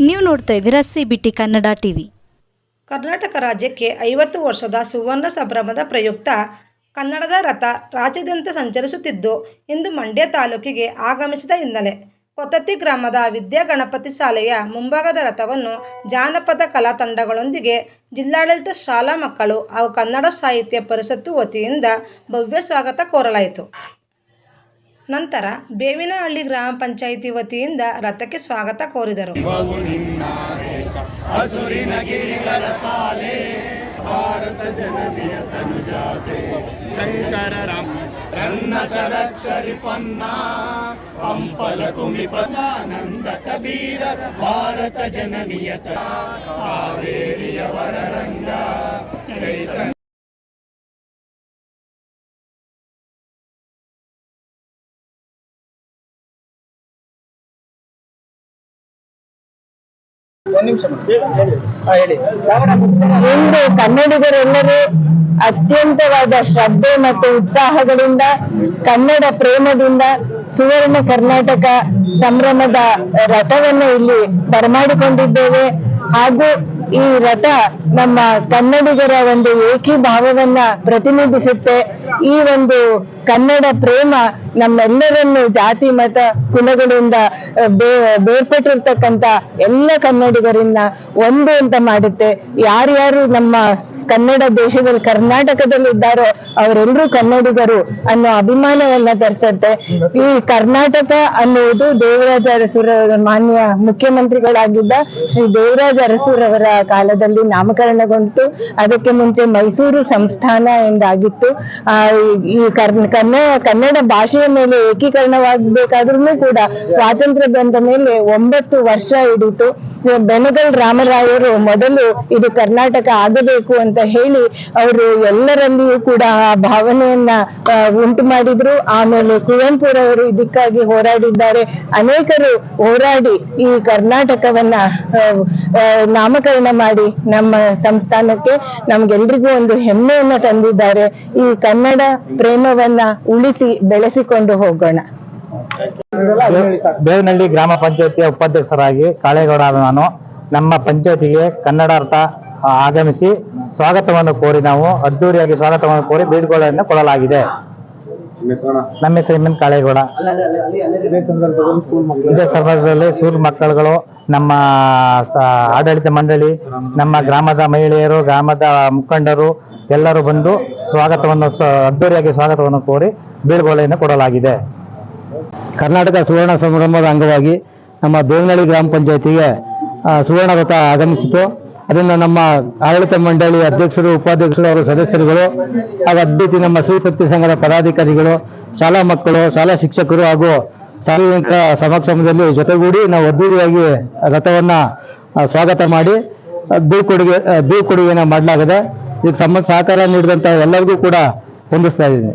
ನೋಡ್ತಾ ಇದ್ದೀರಾ C B T Kannada TV Karnataka ರಾಜ್ಯಕ್ಕೆ ಐವತ್ತು ವರ್ಷದ ಸುವರ್ಣ ಸಂಭ್ರಮದ ಪ್ರಯುಕ್ತ ಕನ್ನಡದ ರಥ ರಾಜ್ಯಾದ್ಯಂತ ಸಂಚರಿಸುತ್ತಿದ್ದು ಇಂದು ಮಂಡ್ಯ ತಾಲೂಕಿಗೆ ಆಗಮಿಸಿದ ಹಿನ್ನೆಲೆ ಕೊತ್ತತ್ತಿ ಗ್ರಾಮದ ವಿದ್ಯಾಗಣಪತಿ ಶಾಲೆಯ ಮುಂಭಾಗದ ರಥವನ್ನು ಜಾನಪದ ಕಲಾ ತಂಡಗಳೊಂದಿಗೆ ಜಿಲ್ಲಾಡಳಿತ ಶಾಲಾ ಮಕ್ಕಳು ಹಾಗೂ ಕನ್ನಡ ಸಾಹಿತ್ಯ ಪರಿಷತ್ತು ವತಿಯಿಂದ ಭವ್ಯ ಸ್ವಾಗತ ಕೋರಲಾಯಿತು. ನಂತರ ಬೇವಿನಹಳ್ಳಿ ಗ್ರಾಮ ಪಂಚಾಯಿತಿ ವತಿಯಿಂದ ರಥಕ್ಕೆ ಸ್ವಾಗತ ಕೋರಿದರು. ಶಂಕರ ರಾಮ ರನ್ನ ಷಡಕ್ಷರಿ ಪನ್ನ. ಪಂಪಲ ಕುಮಿ ಪದಾನಂದ ಕಬೀರ. ಭಾರತ ಜನನಿಯತ. ಕಾವೇರಿಯ ವರರಂಗ ಚೈತನ್ಯ ಇಂದು ಕನ್ನಡಿಗರೆಲ್ಲರೂ ಅತ್ಯಂತವಾದ ಶ್ರದ್ಧೆ ಮತ್ತು ಉತ್ಸಾಹಗಳಿಂದ ಕನ್ನಡ ಪ್ರೇಮದಿಂದ ಸುವರ್ಣ ಕರ್ನಾಟಕ ಸಂಭ್ರಮದ ರಥವನ್ನು ಇಲ್ಲಿ ಬರಮಾಡಿಕೊಂಡಿದ್ದೇವೆ. ಹಾಗೂ ಈ ರಥ ನಮ್ಮ ಕನ್ನಡಿಗರ ಒಂದು ಏಕೀಭಾವವನ್ನ ಪ್ರತಿನಿಧಿಸುತ್ತೆ. ಈ ಒಂದು ಕನ್ನಡ ಪ್ರೇಮ ನಮ್ಮೆಲ್ಲರನ್ನು ಜಾತಿ, ಮತ, ಕುಲಗಳಿಂದ ಬೇ, ಬೇರ್ಪಟ್ಟಿರ್ತಕ್ಕಂಥ ಎಲ್ಲ ಕನ್ನಡಿಗರನ್ನ ಒಂದು ಅಂತ ಮಾಡುತ್ತೆ. ಯಾರ್ಯಾರು ನಮ್ಮ ಕನ್ನಡ ದೇಶದಲ್ಲಿ ಕರ್ನಾಟಕದಲ್ಲಿ ಇದ್ದಾರೋ ಅವರೆಲ್ಲರೂ ಕನ್ನಡಿಗರು ಅನ್ನೋ ಅಭಿಮಾನವನ್ನ ತರಿಸುತ್ತೆ. ಈ ಕರ್ನಾಟಕ ಅನ್ನುವುದು ದೇವರಾಜ ಅರಸುರ ಮಾನ್ಯ ಮುಖ್ಯಮಂತ್ರಿಗಳಾಗಿದ್ದ ಶ್ರೀ ದೇವರಾಜ ಅರಸುರವರ ಕಾಲದಲ್ಲಿ ನಾಮಕರಣಗೊಂಡಿತು. ಅದಕ್ಕೆ ಮುಂಚೆ ಮೈಸೂರು ಸಂಸ್ಥಾನ ಎಂದಾಗಿತ್ತು. ಆ, ಈ ಕನ್ನ, ಕನ್ನಡ ಭಾಷೆಯ ಮೇಲೆ ಏಕೀಕರಣವಾಗಬೇಕಾದ್ರೂ ಕೂಡ ಸ್ವಾತಂತ್ರ್ಯ ಬಂದ ಮೇಲೆ ಒಂಬತ್ತು ವರ್ಷ ಹಿಡಿತು ಬೆನಗಲ್ ರಾಮರಾಯರು ಮೊದಲು ಇದು ಕರ್ನಾಟಕ ಆಗಬೇಕು ಅಂತ ಹೇಳಿ ಅವರು ಎಲ್ಲರಲ್ಲಿಯೂ ಕೂಡ ಆ ಭಾವನೆಯನ್ನ ಉಂಟು ಮಾಡಿದ್ರು. ಆಮೇಲೆ ಕುವೆಂಪುರವರು ಇದಕ್ಕಾಗಿ ಹೋರಾಡಿದ್ದಾರೆ. ಅನೇಕರು ಹೋರಾಡಿ ಈ ಕರ್ನಾಟಕವನ್ನ ನಾಮಕರಣ ಮಾಡಿ ನಮ್ಮ ಸಂಸ್ಥಾನಕ್ಕೆ ನಮ್ಗೆಲ್ರಿಗೂ ಒಂದು ಹೆಮ್ಮೆಯನ್ನ ತಂದಿದ್ದಾರೆ. ಈ ಕನ್ನಡ ಪ್ರೇಮವನ್ನ ಉಳಿಸಿ ಬೆಳೆಸಿಕೊಂಡು ಹೋಗೋಣ. ಬೇವನಹಳ್ಳಿ ಗ್ರಾಮ ಪಂಚಾಯತಿಯ ಉಪಾಧ್ಯಕ್ಷರಾಗಿ ಕಾಳೇಗೌಡ ನಾನು. ನಮ್ಮ ಪಂಚಾಯತಿಗೆ ಕನ್ನಡಾರ್ಥ ಆಗಮಿಸಿ ಸ್ವಾಗತವನ್ನು ಕೋರಿ ನಾವು ಅದ್ದೂರಿಯಾಗಿ ಸ್ವಾಗತವನ್ನು ಕೋರಿ ಬೀಳ್ಗೊಳನ್ನು ಕೊಡಲಾಗಿದೆ. ನಮ್ಮ ಹೆಸರು ಎಂ ಎನ್ ಕಾಳೇಗೌಡ. ಇದೇ ಸಂದರ್ಭದಲ್ಲಿ ಸ್ಕೂಲ್ ಮಕ್ಕಳುಗಳು ನಮ್ಮ ಸ- ಆಡಳಿತ ಮಂಡಳಿ ನಮ್ಮ ಗ್ರಾಮದ ಮಹಿಳೆಯರು ಗ್ರಾಮದ ಮುಖಂಡರು ಎಲ್ಲರೂ ಬಂದು ಸ್ವಾಗತವನ್ನು ಸ- ಅದ್ದೂರಿಯಾಗಿ ಸ್ವಾಗತವನ್ನು ಕೋರಿ ಬೀಳ್ಗೊಳೆಯನ್ನು ಕೊಡಲಾಗಿದೆ. ಕರ್ನಾಟಕ ಸುವರ್ಣ ಸಂಭ್ರಮದ ಅಂಗವಾಗಿ ನಮ್ಮ ಬೇವನಹಳ್ಳಿ ಗ್ರಾಮ ಪಂಚಾಯತಿಗೆ ಸುವರ್ಣ ರಥ ಆಗಮಿಸಿತು. ಅದನ್ನು ನಮ್ಮ ಆಡಳಿತ ಮಂಡಳಿ ಅಧ್ಯಕ್ಷರು, ಉಪಾಧ್ಯಕ್ಷರು ಅವರ ಸದಸ್ಯರುಗಳು, ಹಾಗೂ ಅದ್ಭುತಿ ನಮ್ಮ ಶ್ರೀಶಕ್ತಿ ಸಂಘದ ಪದಾಧಿಕಾರಿಗಳು, ಶಾಲಾ ಮಕ್ಕಳು, ಶಾಲಾ ಶಿಕ್ಷಕರು ಹಾಗೂ ಸಾರ್ವಜನಿಕ ಸಮಕ್ಷಮದಲ್ಲಿ ಜೊತೆಗೂಡಿ ನಾವು ಅದ್ದೂರಿಯಾಗಿ ರಥವನ್ನು ಸ್ವಾಗತ ಮಾಡಿ ಬೀಳ್ಕೊಡುಗೆ ಬೀಳ್ಕೊಡುಗೆಯನ್ನು ಮಾಡಲಾಗಿದೆ. ಇದಕ್ಕೆ ಸಂಬಂಧ ಸಹಕಾರ ನೀಡಿದಂಥ ಎಲ್ಲರಿಗೂ ಕೂಡ ಹೊಂದಿಸ್ತಾ ಇದ್ದೀನಿ.